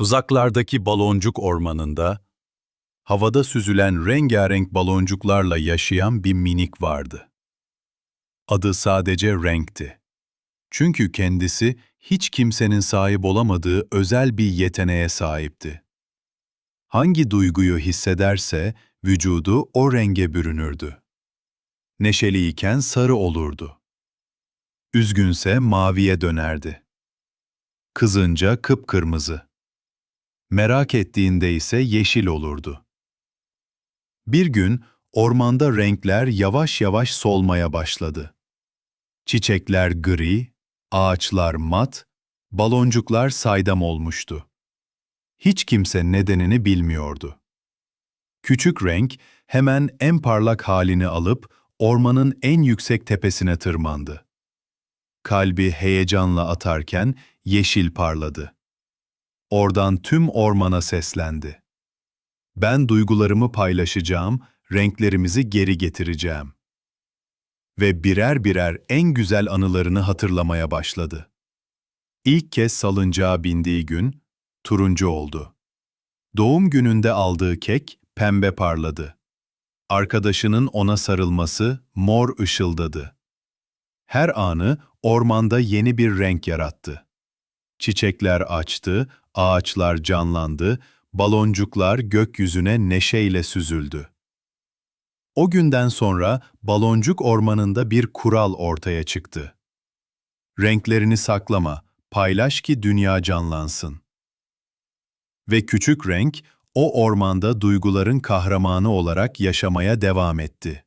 Uzaklardaki baloncuk ormanında, havada süzülen rengarenk baloncuklarla yaşayan bir minik vardı. Adı sadece renkti. Çünkü kendisi hiç kimsenin sahip olamadığı özel bir yeteneğe sahipti. Hangi duyguyu hissederse vücudu o renge bürünürdü. Neşeliyken sarı olurdu. Üzgünse maviye dönerdi. Kızınca kıpkırmızı. Merak ettiğinde ise yeşil olurdu. Bir gün ormanda renkler yavaş yavaş solmaya başladı. Çiçekler gri, ağaçlar mat, baloncuklar saydam olmuştu. Hiç kimse nedenini bilmiyordu. Küçük renk hemen en parlak halini alıp ormanın en yüksek tepesine tırmandı. Kalbi heyecanla atarken yeşil parladı. Oradan tüm ormana seslendi. Ben duygularımı paylaşacağım, renklerimizi geri getireceğim. Ve birer birer en güzel anılarını hatırlamaya başladı. İlk kez salıncağa bindiği gün turuncu oldu. Doğum gününde aldığı kek pembe parladı. Arkadaşının ona sarılması mor ışıldadı. Her anı ormanda yeni bir renk yarattı. Çiçekler açtı, ağaçlar canlandı, baloncuklar gökyüzüne neşeyle süzüldü. O günden sonra baloncuk ormanında bir kural ortaya çıktı. Renklerini saklama, paylaş ki dünya canlansın. Ve küçük renk o ormanda duyguların kahramanı olarak yaşamaya devam etti.